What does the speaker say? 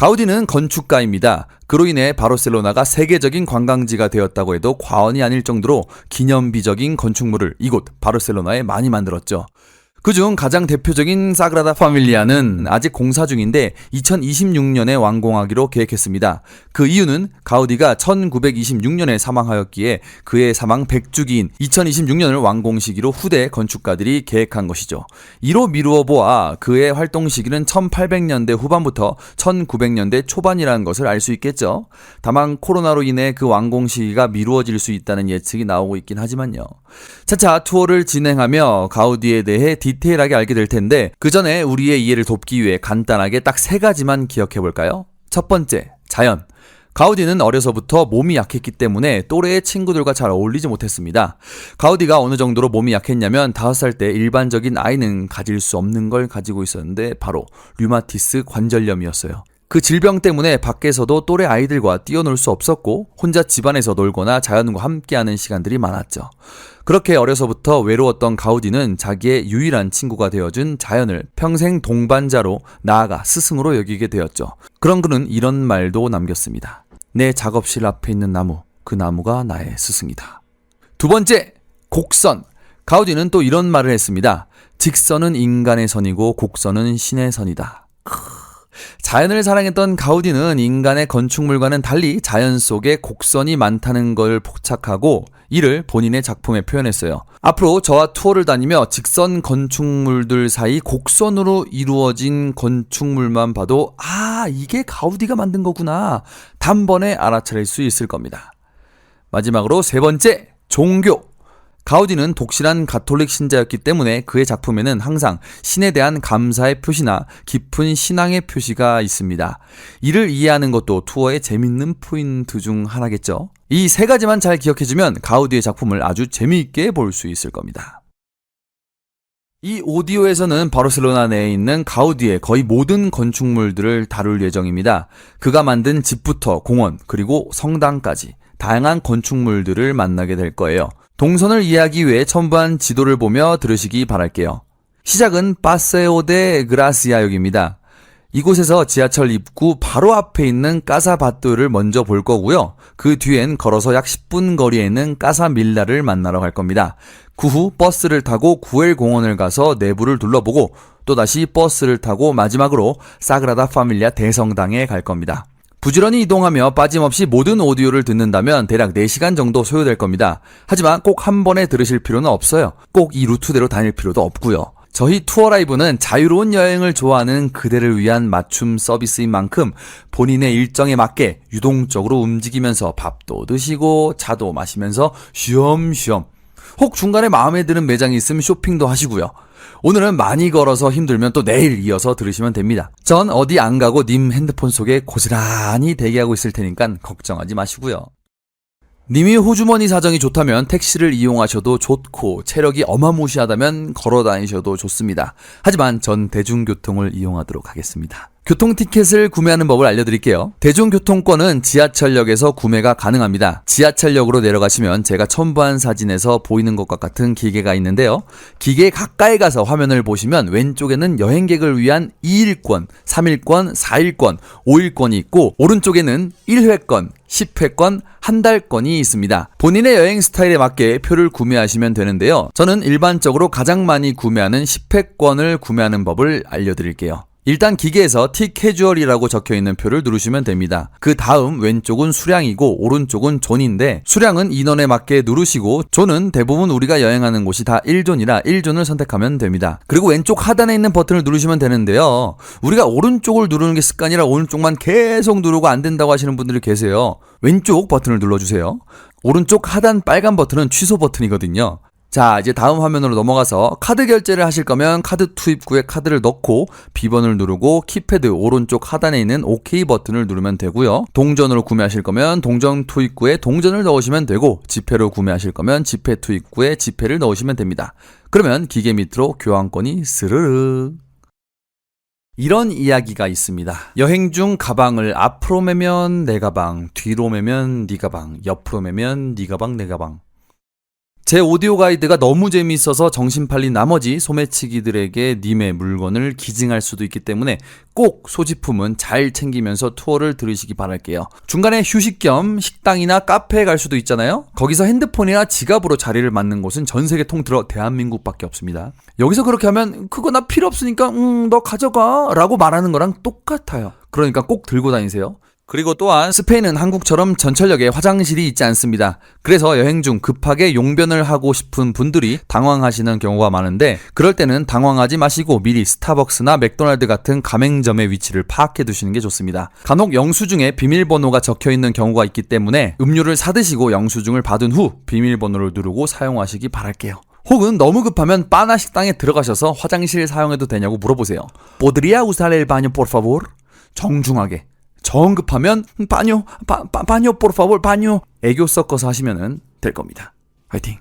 가우디는 건축가입니다. 그로 인해 바르셀로나가 세계적인 관광지가 되었다고 해도 과언이 아닐 정도로 기념비적인 건축물을 이곳 바르셀로나에 많이 만들었죠. 그중 가장 대표적인 사그라다 파밀리아는 아직 공사 중인데 2026년에 완공하기로 계획했습니다. 그 이유는 가우디가 1926년에 사망하였기에 그의 사망 100주기인 2026년을 완공 시기로 후대 건축가들이 계획한 것이죠. 이로 미루어 보아 그의 활동 시기는 1800년대 후반부터 1900년대 초반이라는 것을 알 수 있겠죠. 다만 코로나로 인해 그 완공 시기가 미루어질 수 있다는 예측이 나오고 있긴 하지만요. 차차 투어를 진행하며 가우디에 대해 디 테일하게 알게 될 텐데 그 전에 우리의 이해를 돕기 위해 간단하게 딱 세 가지만 기억해 볼까요? 첫 번째, 자연. 가우디는 어려서부터 몸이 약했기 때문에 또래의 친구들과 잘 어울리지 못했습니다. 가우디가 어느 정도로 몸이 약했냐면 5살 때 일반적인 아이는 가질 수 없는 걸 가지고 있었는데 바로 류마티스 관절염이었어요. 그 질병 때문에 밖에서도 또래 아이들과 뛰어놀 수 없었고 혼자 집안에서 놀거나 자연과 함께하는 시간들이 많았죠. 그렇게 어려서부터 외로웠던 가우디는 자기의 유일한 친구가 되어준 자연을 평생 동반자로 나아가 스승으로 여기게 되었죠. 그런 그는 이런 말도 남겼습니다. 내 작업실 앞에 있는 나무, 그 나무가 나의 스승이다. 두 번째, 곡선. 가우디는 또 이런 말을 했습니다. 직선은 인간의 선이고 곡선은 신의 선이다. 크. 자연을 사랑했던 가우디는 인간의 건축물과는 달리 자연 속에 곡선이 많다는 걸 포착하고 이를 본인의 작품에 표현했어요. 앞으로 저와 투어를 다니며 직선 건축물들 사이 곡선으로 이루어진 건축물만 봐도 아, 이게 가우디가 만든 거구나. 단번에 알아차릴 수 있을 겁니다. 마지막으로 세 번째, 종교. 가우디는 독실한 가톨릭 신자였기 때문에 그의 작품에는 항상 신에 대한 감사의 표시나 깊은 신앙의 표시가 있습니다. 이를 이해하는 것도 투어의 재밌는 포인트 중 하나겠죠. 이 세 가지만 잘 기억해주면 가우디의 작품을 아주 재미있게 볼 수 있을 겁니다. 이 오디오에서는 바르셀로나 내에 있는 가우디의 거의 모든 건축물들을 다룰 예정입니다. 그가 만든 집부터 공원, 그리고 성당까지 다양한 건축물들을 만나게 될 거예요. 동선을 이해하기 위해 첨부한 지도를 보며 들으시기 바랄게요. 시작은 파세오 데 그라시아역입니다. 이곳에서 지하철 입구 바로 앞에 있는 까사바뚜를 먼저 볼 거고요. 그 뒤엔 걸어서 약 10분 거리에 있는 까사밀라를 만나러 갈 겁니다. 그 후 버스를 타고 구엘 공원을 가서 내부를 둘러보고 또다시 버스를 타고 마지막으로 사그라다 파밀리아 대성당에 갈 겁니다. 부지런히 이동하며 빠짐없이 모든 오디오를 듣는다면 대략 4시간 정도 소요될 겁니다. 하지만 꼭 한 번에 들으실 필요는 없어요. 꼭 이 루트대로 다닐 필요도 없고요. 저희 투어 라이브는 자유로운 여행을 좋아하는 그대를 위한 맞춤 서비스인 만큼 본인의 일정에 맞게 유동적으로 움직이면서 밥도 드시고 차도 마시면서 쉬엄쉬엄 혹 중간에 마음에 드는 매장이 있으면 쇼핑도 하시고요. 오늘은 많이 걸어서 힘들면 또 내일 이어서 들으시면 됩니다. 전 어디 안 가고 님 핸드폰 속에 고스란히 대기하고 있을 테니까 걱정하지 마시고요. 님이 호주머니 사정이 좋다면 택시를 이용하셔도 좋고 체력이 어마무시하다면 걸어 다니셔도 좋습니다. 하지만 전 대중교통을 이용하도록 하겠습니다. 교통 티켓을 구매하는 법을 알려드릴게요. 대중교통권은 지하철역에서 구매가 가능합니다. 지하철역으로 내려가시면 제가 첨부한 사진에서 보이는 것과 같은 기계가 있는데요. 기계 가까이 가서 화면을 보시면 왼쪽에는 여행객을 위한 2일권, 3일권, 4일권, 5일권이 있고 오른쪽에는 1회권, 10회권, 한 달권이 있습니다. 본인의 여행 스타일에 맞게 표를 구매하시면 되는데요. 저는 일반적으로 가장 많이 구매하는 10회권을 구매하는 법을 알려드릴게요. 일단 기계에서 틱 캐주얼이라고 적혀 있는 표를 누르시면 됩니다. 그 다음 왼쪽은 수량이고 오른쪽은 존인데 수량은 인원에 맞게 누르시고 존은 대부분 우리가 여행하는 곳이 다 1존이라 1존을 선택하면 됩니다. 그리고 왼쪽 하단에 있는 버튼을 누르시면 되는데요. 우리가 오른쪽을 누르는 게 습관이라 오른쪽만 계속 누르고 안 된다고 하시는 분들이 계세요. 왼쪽 버튼을 눌러주세요. 오른쪽 하단 빨간 버튼은 취소 버튼이거든요. 자, 이제 다음 화면으로 넘어가서 카드 결제를 하실 거면 카드 투입구에 카드를 넣고 비번을 누르고 키패드 오른쪽 하단에 있는 OK 버튼을 누르면 되고요. 동전으로 구매하실 거면 동전 투입구에 동전을 넣으시면 되고 지폐로 구매하실 거면 지폐 투입구에 지폐를 넣으시면 됩니다. 그러면 기계 밑으로 교환권이 스르르 이런 이야기가 있습니다. 여행 중 가방을 앞으로 매면 내 가방, 뒤로 매면 네 가방, 옆으로 매면 네 가방, 내 가방. 제 오디오 가이드가 너무 재미있어서 정신 팔린 나머지 소매치기들에게 님의 물건을 기증할 수도 있기 때문에 꼭 소지품은 잘 챙기면서 투어를 들으시기 바랄게요. 중간에 휴식 겸 식당이나 카페에 갈 수도 있잖아요. 거기서 핸드폰이나 지갑으로 자리를 맡는 곳은 전 세계 통틀어 대한민국밖에 없습니다. 여기서 그렇게 하면 그거 나 필요 없으니까 음 너 가져가 라고 말하는 거랑 똑같아요. 그러니까 꼭 들고 다니세요. 그리고 또한 스페인은 한국처럼 전철역에 화장실이 있지 않습니다. 그래서 여행 중 급하게 용변을 하고 싶은 분들이 당황하시는 경우가 많은데 그럴 때는 당황하지 마시고 미리 스타벅스나 맥도날드 같은 가맹점의 위치를 파악해 두시는 게 좋습니다. 간혹 영수증에 비밀번호가 적혀 있는 경우가 있기 때문에 음료를 사드시고 영수증을 받은 후 비밀번호를 누르고 사용하시기 바랄게요. 혹은 너무 급하면 바나 식당에 들어가셔서 화장실 사용해도 되냐고 물어보세요. El baño por favor? 정중하게. 정 급하면 바뇨, 바, 바, 바뇨 por favor, 바뇨. 애교 섞어서 하시면 될 겁니다. 화이팅!